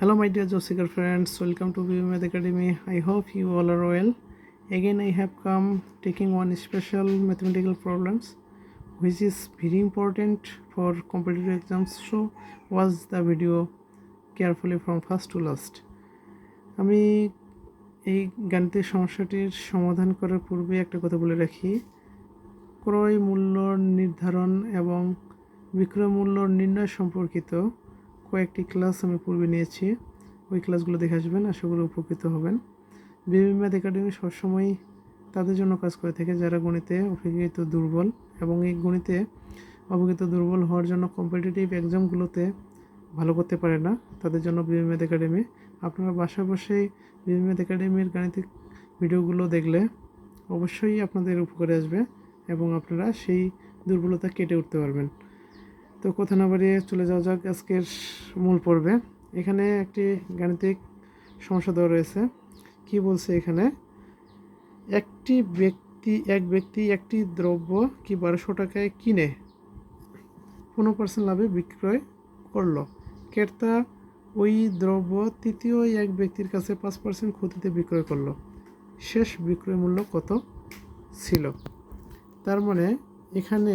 Hello, my dear seeker friends. Welcome to BMAth Academy. I hope you all are well. Again, I have come taking one special mathematical problems, which is very important for competitive exams. So, watch the video carefully from first to last. আমি এই গাণিতিক সমস্যাটির সমাধান করার পূর্বে একটা কথা বলে রাখি ক্রয় মূল্য নির্ধারণ এবং বিক্রয় মূল্য নির্ণয় সম্পর্কিত কয়েকটি ক্লাস আমি পূর্বে নিয়েছি। ওই ক্লাসগুলো দেখে আসবেন, আশা করি উপকৃত হবেন। বিবি ম্যাথ একাডেমি সবসময় তাদের জন্য কাজ করে থাকে, যারা গণিতে অভিজ্ঞিত দুর্বল এবং এই গণিতে অভিজ্ঞিত দুর্বল হওয়ার জন্য কম্পিটিটিভ এক্সামগুলোতে ভালো করতে পারে না, তাদের জন্য বিবি ম্যাথ একাডেমি আপনারা বাসায় বসেই বিবি ম্যাথ একাডেমির গাণিতিক ভিডিওগুলো দেখলে অবশ্যই আপনাদের উপকারে আসবে এবং আপনারা সেই দুর্বলতা কেটে উঠতে পারবেন। তো কথা না বাড়িয়ে চলে যাওয়া যাক আজকের মূল পর্বে। এখানে একটি গাণিতিক সমস্যা দেওয়া রয়েছে। কি বলছে এখানে? একটি ব্যক্তি, এক ব্যক্তি একটি দ্রব্য কি বারোশো টাকায় কিনে? পনেরো পার্সেন্ট লাভে বিক্রয় করল। ক্রেতা ওই দ্রব্য তৃতীয় এক ব্যক্তির কাছে পাঁচ পার্সেন্ট ক্ষতিতে বিক্রয় করল। শেষ বিক্রয় মূল্য কত ছিল? তার মানে এখানে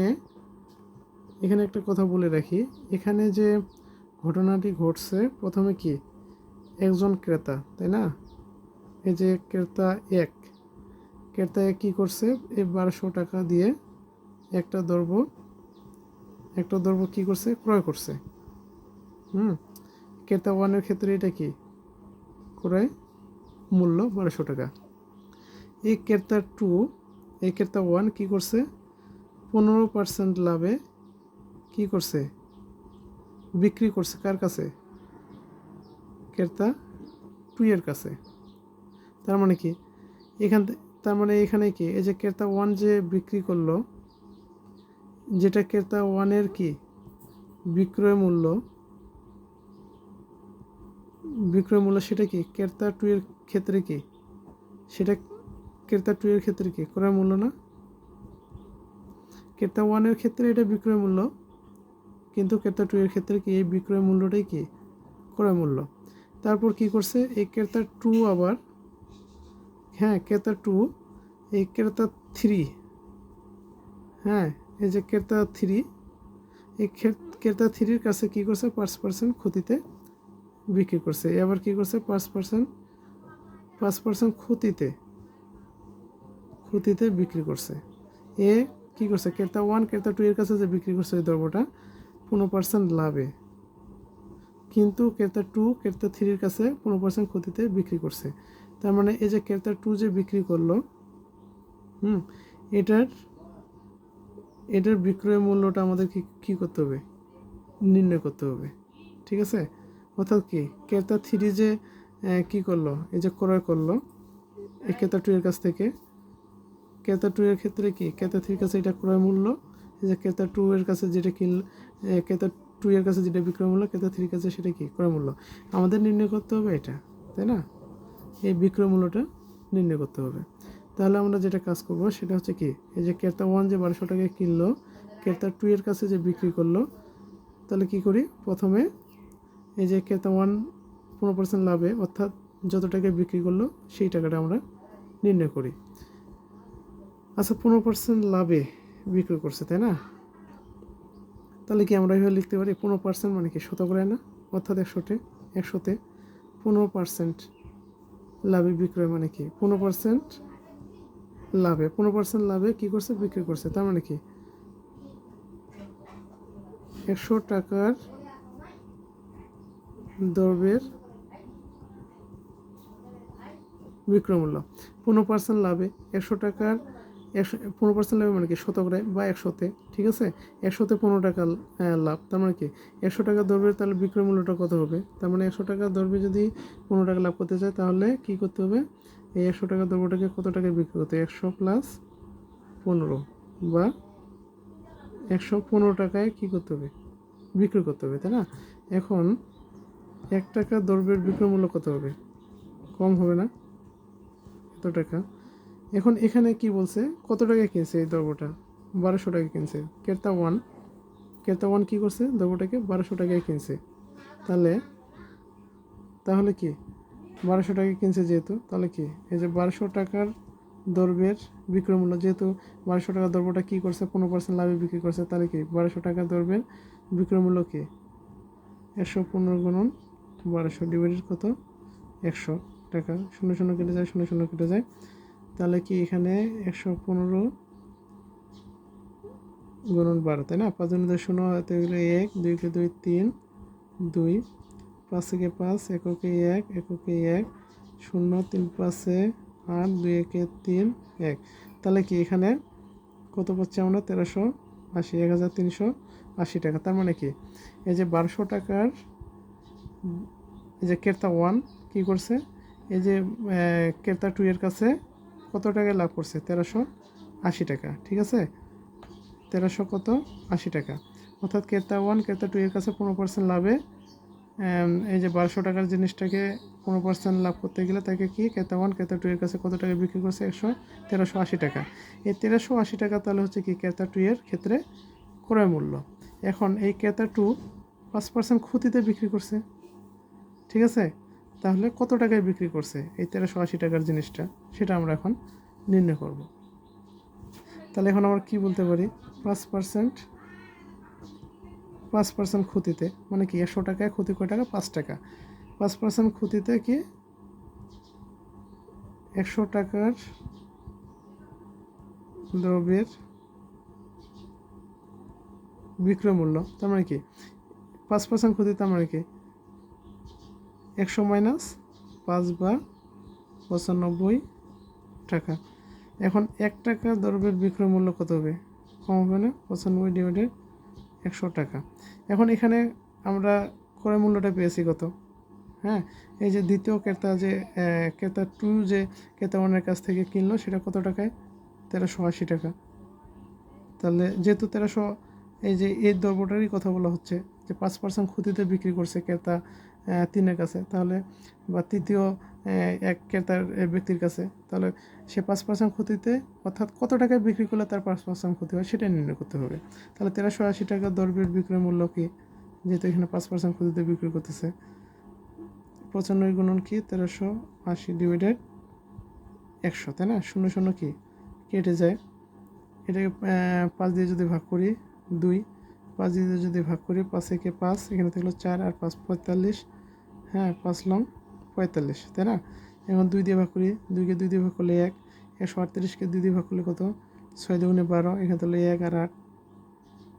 এখানে একটা কথা বলে রাখি। এখানে যে ঘটনাটি ঘটছে, প্রথমে কি? একজন ক্রেতা, তাই না? এই যে ক্রেতা এক ক্রেতা এক কী করছে? এই বারোশো টাকা দিয়ে একটা দ্রব্য একটা দ্রব্য কী করছে? ক্রয় করছে। হুম? ক্রেতা ওয়ানের ক্ষেত্রে এটা কি? ক্রয় মূল্য বারোশো টাকা। এই ক্রেতা টু এই ক্রেতা ওয়ান কী করছে? পনেরো পার্সেন্ট লাভে কি করছে? বিক্রি করছে কার কাছে? ক্রেতা টুয়ের কাছে। তার মানে কি? এখান তার মানে এখানে কি? এই যে ক্রেতা ওয়ান যে বিক্রি করল, যেটা ক্রেতা ওয়ানের কি? বিক্রয় মূল্য। বিক্রয় মূল্য সেটা কি? ক্রেতা টু এর ক্ষেত্রে কি? সেটা ক্রেতা টু এর ক্ষেত্রে কি? ক্রয় মূল্য না? ক্রেতা ওয়ানের ক্ষেত্রে এটা বিক্রয় মূল্য। কিন্তু ক্রেতা টু এর ক্ষেত্রে কি এই বিক্রয় মূল্যটাই কি? ক্রয় মূল্য। তারপর কি করছে? এই ক্রেতা টু আবার হ্যাঁ ক্রেতা টু এই ক্রেতা থ্রি হ্যাঁ এই যে ক্রেতা থ্রি, এই ক্রেতা থ্রির কাছে কি করছে? পাঁচ পার্সেন্ট ক্ষতিতে বিক্রি করছে। এবার কি করছে? পাঁচ পার্সেন্ট পাঁচ পার্সেন্ট ক্ষতিতে ক্ষতিতে বিক্রি করছে। এ কি করছে? ক্রেতা ওয়ান ক্রেতা টু এর কাছে যে বিক্রি করছে এই দ্রব্যটা পনেরো পার্সেন্ট লাভে। কিন্তু ক্রেতা টু ক্রেতা থ্রির কাছে পনেরো পার্সেন্ট ক্ষতিতে বিক্রি করছে। তার মানে এই যে ক্রেতা টু যে বিক্রি করল, হুম, এটার এটার বিক্রয় মূল্যটা আমাদের কি, কী করতে হবে? নির্ণয় করতে হবে। ঠিক আছে? অর্থাৎ কি, ক্রেতা থ্রি যে কি করল, এই যে ক্রয় করল, এই ক্রেতা টু এর কাছ থেকে, ক্রেতা টু এর ক্ষেত্রে কি, ক্রেতা থ্রির কাছে এটা ক্রয় মূল্য, এই যে ক্রেতা টু এর কাছে যেটা কিনল ক্রেতা টু এর কাছে যেটা বিক্রয় মূল্য ক্রেতা থ্রির কাছে সেটা কি? ক্রয় মূল্য। আমাদের নির্ণয় করতে হবে এটা, তাই না? এই বিক্রয় মূল্যটা নির্ণয় করতে হবে। তাহলে আমরা যেটা কাজ করব সেটা হচ্ছে কি, এই যে ক্রেতা ওয়ান যে বারোশো টাকায় কিনলো, ক্রেতা টু এর কাছে যে বিক্রি করল, তাহলে কি করি? প্রথমে এই যে ক্রেতা ওয়ান পনেরো পার্সেন্ট লাভে, অর্থাৎ যত টাকায় বিক্রি করল, সেই টাকাটা আমরা নির্ণয় করি। আচ্ছা পনেরো পার্সেন্ট লাভে বিক্রি করছে, তাই না? তাহলে কি আমরা এভাবে লিখতে পারি? পনেরো পার্সেন্ট মানে কি শতকরা না? অর্থাৎ একশোতে একশোতে পনেরো পার্সেন্ট লাভে বিক্রয় মানে কি? পনেরো পার্সেন্ট লাভে। পনেরো পার্সেন্ট লাভে কী করছে? বিক্রি করছে। তার মানে কি? একশো টাকার দ্রব্যের বিক্রয় মূল্য। পনেরো পার্সেন্ট লাভে একশো টাকার একশো, পনেরো পার্সেন্ট লাভ মানে কি? শতকরায় বা একশোতে, ঠিক আছে? একশোতে পনেরো টাকা লাভ। তার মানে কি? একশো টাকা দ্রব্যের তাহলে বিক্রয় মূল্যটা কত হবে? তার মানে একশো টাকা দ্রব্যে যদি পনেরো টাকা লাভ করতে চায়, তাহলে কি করতে হবে? এই একশো টাকা দ্রব্যটাকে কত টাকায় বিক্রি করতে একশো প্লাস পনেরো বা একশো পনেরো টাকায় কী করতে হবে? বিক্রি করতে হবে, তাই না? এখন এক টাকা দ্রব্যের বিক্রয় মূল্য কত হবে? কম হবে না? এত টাকা। এখন এখানে কি বলছে? কত টাকা কিনছে এই দ্রব্যটা বারোশো টাকা কিনছে। ক্রেতা ওয়ান ক্রেতা ওয়ান কী করছে? দ্রব্যটাকে বারোশো টাকায় কিনছে। তাহলে তাহলে কি? বারোশো টাকা কিনছে যেহেতু, তাহলে কি? এই যে বারোশো টাকার দ্রব্যের বিক্রয় মূল্য, যেহেতু বারোশো টাকা দ্রব্যটা কী করছে? পনেরো পার্সেন্ট লাভে বিক্রি করছে, তাহলে কি? বারোশো টাকা দ্রব্যের বিক্রয় মূল্য কি? একশো পনেরো গুণন বারোশো ডিভাইডেড কত? একশো টাকা। শূন্য শূন্য কেটে যায়, শূন্য শূন্য কেটে যায়। তাহলে কি এখানে একশো পনেরো গুণন বারো, তাই না? পাঁচ জনের শূন্য হতে গেলে এক দুইকে দুই তিন, দুই। পাঁচ থেকে পাঁচ, এককে এক এককে এক, শূন্য, তিন পাঁচে আট, দুই একে তিন, এক। তাহলে কি এখানে কত পাচ্ছি আমরা? তেরোশো আশি, এক হাজার তিনশো আশি টাকা। তার মানে কি? এই যে বারোশো টাকার, এই যে কেরতা ওয়ান কি করছে? এই যে কেরতা টু এর কাছে কত টাকায় লাভ করছে? তেরোশো আশি টাকা, ঠিক আছে? তেরোশো কত? আশি টাকা। অর্থাৎ কেরতা ওয়ান কেরতা টু এর কাছে পনেরো পার্সেন্ট লাভে এই যে বারোশো টাকার জিনিসটাকে পনেরো পার্সেন্ট লাভ করতে গেলে তাকে কি? কেতা ওয়ান কেতা টু এর কাছে কত টাকা বিক্রি করছে? একশো, তেরোশো আশি টাকা। এই তেরোশো আশি টাকা তাহলে হচ্ছে কি? ক্রেতা টু এর ক্ষেত্রে ক্রয় মূল্য। এখন এই ক্রেতা টু পাঁচ পার্সেন্ট ক্ষতিতে বিক্রি করছে, ঠিক আছে? তাহলে কত টাকায় বিক্রি করছে? এই তেরোশো আশি টাকার জিনিসটা, সেটা আমরা এখন নির্ণয় করব। তাহলে এখন আমরা কি বলতে পারি? পাঁচ পার্সেন্ট পাঁচ পার্সেন্ট ক্ষতিতে মানে কি একশো টাকায় ক্ষতি কয় টাকা? পাঁচ টাকা। পাঁচ পার্সেন্ট ক্ষতিতে কি? একশো টাকার দ্রব্যের বিক্রয় মূল্য, তার মানে কি? পাঁচ পার্সেন্ট ক্ষতি তার মানে কি? একশো মাইনাস পাঁচ বা পঁচানব্বই টাকা। এখন এক টাকা দ্রব্যের বিক্রয় মূল্য কত হবে? কম হবে না, পঁচানব্বই ডিভাইডেড একশো টাকা। এখন এখানে আমরা ক্রয় মূল্যটা পেয়েছি কত? হ্যাঁ এই যে দ্বিতীয় ক্রেতা যে ক্রেতা টু যে ক্রেতা ওয়ানের কাছ থেকে কিনলো, সেটা কত টাকায়? তেরোশো আশি টাকা। তাহলে যেহেতু তেরোশো, এই যে এই দ্রব্যটারই কথা বলা হচ্ছে যে পাঁচ পার্সেন্ট ক্ষতিতে বিক্রি করছে ক্রেতা তিনের কাছে। তাহলে, বা তৃতীয় এক ক্রেতার ব্যক্তির কাছে। তাহলে সে পাঁচ পার্সেন্ট ক্ষতিতে, অর্থাৎ কত টাকায় বিক্রি করলে তার পাঁচ পার্সেন্ট ক্ষতি হয় সেটা নির্ণয় করতে হবে। তাহলে তেরোশো আশি টাকা দ্রব্যের বিক্রয় মূল্য কি? যেহেতু এখানে পাঁচ পার্সেন্ট ক্ষতিতে বিক্রি করতেছে। পঁচানব্বই গুণন কি? তেরোশো আশি ডিভাইডেড একশো, তাই না? শূন্য শূন্য কি? কেটে যায়। এটাকে পাঁচ দিয়ে যদি ভাগ করি, দুই। পাঁচ দিয়ে যদি ভাগ করি, পাঁচ একে পাঁচ, এখানে থাকল চার আর পাঁচ পঁয়তাল্লিশ। হ্যাঁ পাঁচ লং পঁয়তাল্লিশ, তাই না? এখন দুই দিয়ে ভাগ করি, দুইকে দুই দিয়ে ভাগ করলে এক, একশো আটত্রিশকে দুই দিয়ে ভাগ করলে কত? ছয় দুগুণে বারো, এখানে তাহলে এক আর আট,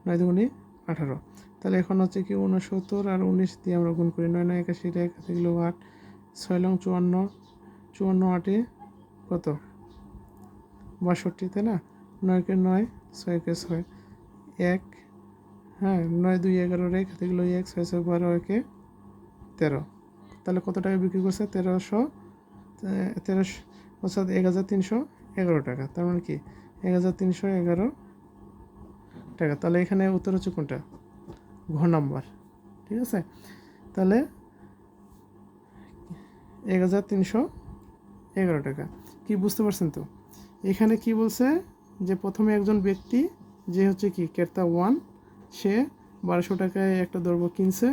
নয় দুগুণে আঠারো। তাহলে এখন হচ্ছে কি উনসত্তর আর উনিশ দিয়ে আমরা গুণ করি, নয় নয় একাশি, এক থাকল আট, ছয় লং চুয়ান্ন চুয়ান্ন আটে কত? বাষট্টি, তাই না? নয়কে নয়, ছয়কে ছয়, এক হ্যাঁ নয় দুই এগারো রেখ থাকল এক, ছয় ছয় বারো, একে তেরো। তাহলে কত টাকা বিক্রি করছে? তেরোশো তেরোশো, অর্থাৎ এক হাজার তিনশো এগারো টাকা। তার মানে কি? এক হাজার তিনশো এগারো টাকা। তাহলে এখানে উত্তর হচ্ছে কোনটা? ঘ নাম্বার। ঠিক আছে? তাহলে এক হাজার তিনশো এগারো টাকা। কি বুঝতে পারছেন তো? এখানে কি বলছে? যে প্রথমে একজন ব্যক্তি, যে হচ্ছে কি, ক্রেতা ওয়ান, সে বারোশো টাকায় একটা দ্রব্য কিনছে,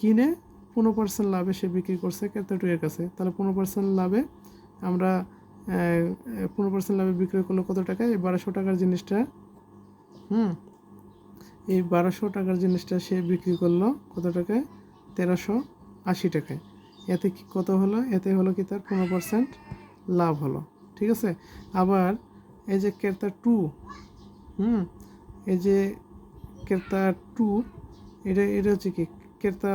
কিনে পনেরো পার্সেন্ট লাভে সে বিক্রি করছে ক্রেতা টু এর কাছে। তাহলে পনেরো পার্সেন্ট লাভে আমরা পনেরো পার্সেন্ট লাভে বিক্রি করল কত টাকায় এই বারোশো টাকার জিনিসটা, হুম? এই বারোশো টাকার জিনিসটা সে বিক্রি করল কত টাকায়? তেরোশো আশি টাকায়। এতে কি কত হলো? এতে হলো কি তার পনেরো পার্সেন্ট লাভ হলো। ঠিক আছে? আবার এই যে ক্রেতা টু, হুম? এই যে ক্রেতা টু, এটা এটা হচ্ছে কি? ক্রেতা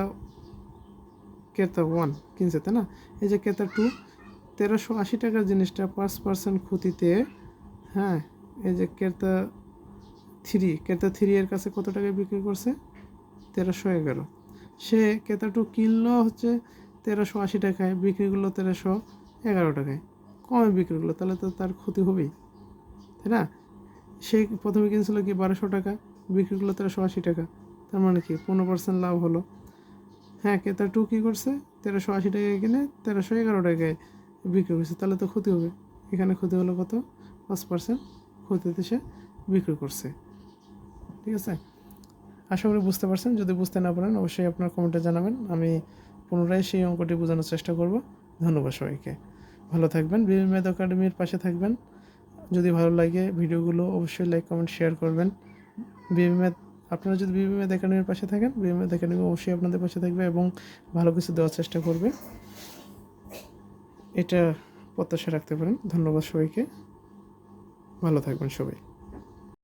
ক্রেতা ওয়ান কিনছে, তাই না? এই যে ক্রেতা টু তেরোশো আশি টাকার জিনিসটা পাঁচ পার্সেন্ট ক্ষতিতে হ্যাঁ এই যে ক্রেতা থ্রি ক্রেতা থ্রি এর কাছে কত টাকায় বিক্রি করছে? তেরোশো এগারো। সে ক্রেতা টু কিনলো হচ্ছে তেরোশো আশি টাকায়, বিক্রি করল তেরোশো এগারো টাকায়। কমে বিক্রি করল, তাহলে তো তার ক্ষতি হবেই, তাই না? সে প্রথমে কিনছিল কি বারোশো টাকা, বিক্রি করল তেরোশো আশি টাকা, তার মানে কি পনেরো পার্সেন্ট লাভ হলো। হ্যাঁ ক্রেতা টু কী করছে, তেরোশো আশি টাকায় কিনে তেরোশো এগারো টাকায় বিক্রি করছে, তাহলে তো ক্ষতি হবে। এখানে ক্ষতি হলো কত? পাঁচ পার্সেন্ট ক্ষতিতে সে বিক্রি করছে। ঠিক আছে? আশা করি বুঝতে পারছেন। যদি বুঝতে না পারেন, অবশ্যই আপনার কমেন্টে জানাবেন। আমি পুনরায় সেই অঙ্কটি বোঝানোর চেষ্টা করব। ধন্যবাদ সবাইকে। ভালো থাকবেন। বিবি ম্যাথ একাডেমির পাশে থাকবেন। যদি ভালো লাগে ভিডিওগুলো, অবশ্যই লাইক, কমেন্ট, শেয়ার করবেন। বিবি ম্যাথ আপনারা যদি বিভিন্ন একাডেমির পাশে থাকেন বিভিন্ন একাডেমি অবশ্যই আপনাদের পাশে থাকবে এবং ভালো কিছু দেওয়ার চেষ্টা করবে। এটা প্রত্যাশা রাখতে পারেন। ধন্যবাদ সবাইকে। ভালো থাকবেন সবাই।